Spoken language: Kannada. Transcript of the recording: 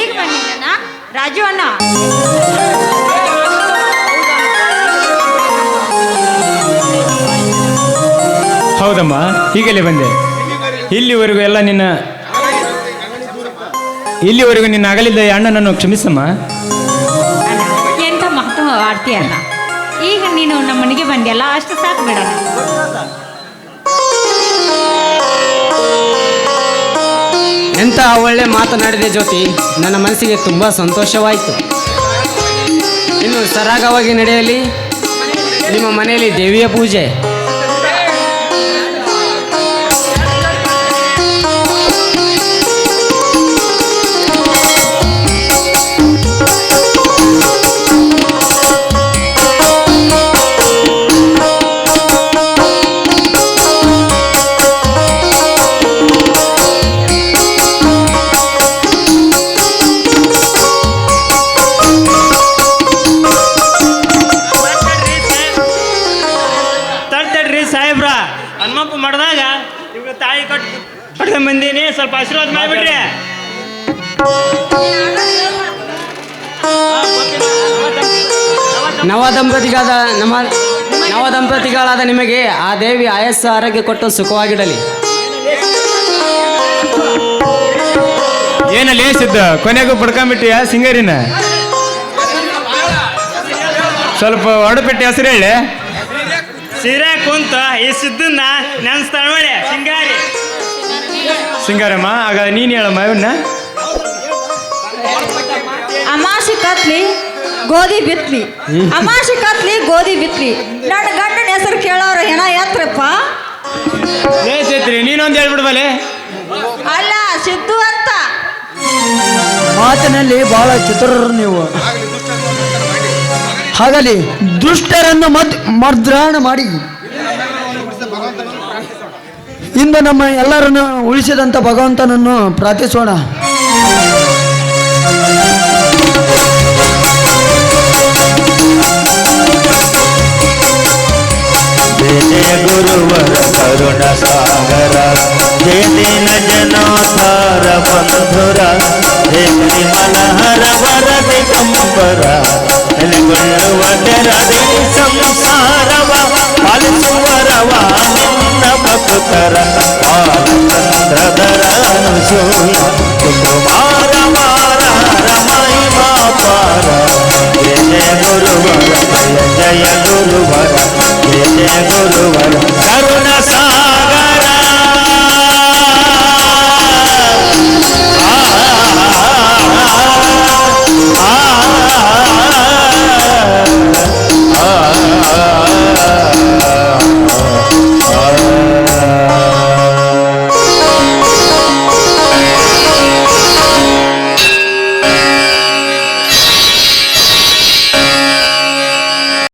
ಈಗ ಬಂದಿದ್ದಾನ ರಾಜು ಅಣ್ಣ? ಹೌದಮ್ಮ ಈಗಲೇ ಬಂದೆ. ಇಲ್ಲಿವರೆಗೂ ಎಲ್ಲ ನಿನ್ನ ಇಲ್ಲಿವರೆಗೂ ನಿನ್ನ ಅಗಲಿದ್ದ ಅಣ್ಣನನ್ನು ಕ್ಷಮಿಸಮ್ಮ. ಎಂತ ಮಹತ್ವ ಆಡ್ತೀಯಲ್ಲ ಈಗ ನೀನು ನಮ್ಮ ಮನೆಗೆ ಬಂದ್ಯಲ್ಲ ಅಷ್ಟು ಸಾಕು ಬಿಡೋಣ. ಎಂತ ಒಳ್ಳೆ ಮಾತನಾಡಿದೆ ಜ್ಯೋತಿ? ನನ್ನ ಮನಸ್ಸಿಗೆ ತುಂಬ ಸಂತೋಷವಾಯಿತು. ಇನ್ನು ಸರಾಗವಾಗಿ ನಡೆಯಲಿ, ನಿಮ್ಮ ಮನೆಯಲ್ಲಿ ದೇವಿಯ ಪೂಜೆ. ಹನುಮಪ್ಪ ಮಾಡಿದಾಗ ಇವಾಗ ತಾಯಿ ಕಟ್ ಕಟ್ಕೊಂಡ್ ಬಂದೀನಿ. ಸ್ವಲ್ಪ ಆಶೀರ್ವಾದ ಮಾಡಿಬಿಡ್ರಿ. ನವ ದಂಪತಿಗಾದ ನಮ್ಮ ನವ ದಂಪತಿಗಳಾದ ನಿಮಗೆ ಆ ದೇವಿ ಆಯಸ್ಸು ಆರೋಗ್ಯ ಕೊಟ್ಟು ಸುಖವಾಗಿಡಲಿ. ಏನ ಲೇಸಿದ್ದ ಕೊನೆಗೂ ಪಡ್ಕೊಂಡ್ಬಿಟ್ಟಿಯ ಸಿಂಗರಿನ? ಸ್ವಲ್ಪ ಹೊಡಪೆಟ್ಟಿ ಹೆಸರು ಹೇಳಿ. ಸೀರೆ ಕುಂತ ಈ ಸಿದ್ದನ್ನ ನೆನ್ಸ್ತಾಳ ಮಾಡಿ ಸಿಂಗಾರಿ. ಸಿಂಗಾರಮ್ಮ ಆಗ ನೀನು ಹೇಳಮ್ಮ ಇವನ್ನ ಅಮಾಸಿ ಕತ್ಲಿ ಗೋಧಿ ಬಿತ್ಲಿ. ಅಮಾಸಿ ಕತ್ಲಿ ಗೋಧಿ ಬಿತ್ಲಿ. ನನ್ನ ಗಂಡನ ಹೆಸರು ಕೇಳೋರು ಹೆಣ ಎತ್ರಪ್ಪ? ಏ ಚೈತ್ರಿ ನೀನೊಂದು ಹೇಳ್ಬಿಡ್ಬಲೆ ಅಲ್ಲ ಸಿದ್ದು ಅಂತ. ಮಾತಿನಲ್ಲಿ ಬಹಳ ಚತುರರು ನೀವು. ಹಾಗಲಿ, ದುಷ್ಟರನ್ನು ಮದ್, ಮರ್ದ್ರಾಣ ಮಾಡಿ. ಇಂದು ನಮ್ಮ ಎಲ್ಲರನ್ನು ಉಳಿಸಿದಂಥ ಭಗವಂತನನ್ನು ಪ್ರಾರ್ಥಿಸೋಣ. ಗುರುವರ ಕರುಣ ಸಾಗರ ಜಯ ದೀನ ಜನೋದ್ಧಾರ ಬಂಧುರ ಜಯ ಮನಹರ దేశం సారవ పాలిసువరవ నిన్న భక్తుతర పాలచంద్రధరను శూల కుమార మార రమై మా పార జయ గురువర జయ జయ